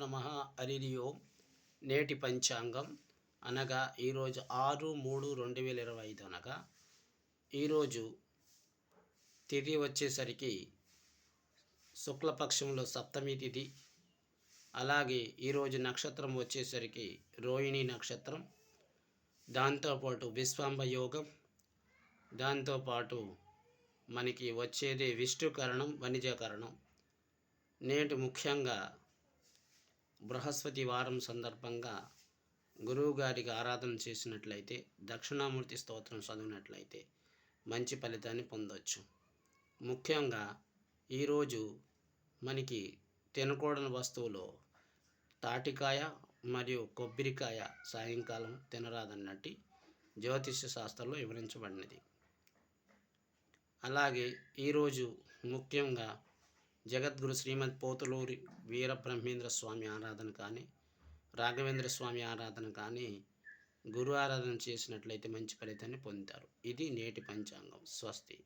నమ హరి ఓం నేటి పంచాంగం. అనగా ఈరోజు ఆరు మూడు రెండు వేల ఇరవై ఐదు అనగా ఈరోజు తిథి వచ్చేసరికి శుక్లపక్షంలో సప్తమి తిథి. అలాగే ఈరోజు నక్షత్రం వచ్చేసరికి రోహిణి నక్షత్రం. దాంతోపాటు విశ్వాంబ యోగం. దాంతోపాటు మనకి వచ్చేది విష్ణుకరణం వణిజకరణం నేటి ముఖ్యంగా బృహస్పతి వారం సందర్భంగా గురువు గారికి ఆరాధన చేసినట్లయితే దక్షిణామూర్తి స్తోత్రం చదివినట్లయితే మంచి ఫలితాన్ని పొందవచ్చు ముఖ్యంగా ఈరోజు మనకి తినకూడని వస్తువులో తాటికాయ మరియు కొబ్బరికాయ సాయంకాలం తినరాదన్నట్టు జ్యోతిష్య శాస్త్రంలో వివరించబడినది. అలాగే ఈరోజు ముఖ్యంగా జగద్గురు శ్రీమద్ పోతులూరి వీరబ్రహ్మేంద్ర స్వామి ఆరాధన కానీ రాఘవేంద్ర స్వామి ఆరాధన కానీ గురు ఆరాధన చేసినట్లయితే మంచి ఫలితాన్ని పొందుతారు. ఇది నేటి పంచాంగం. స్వస్తి.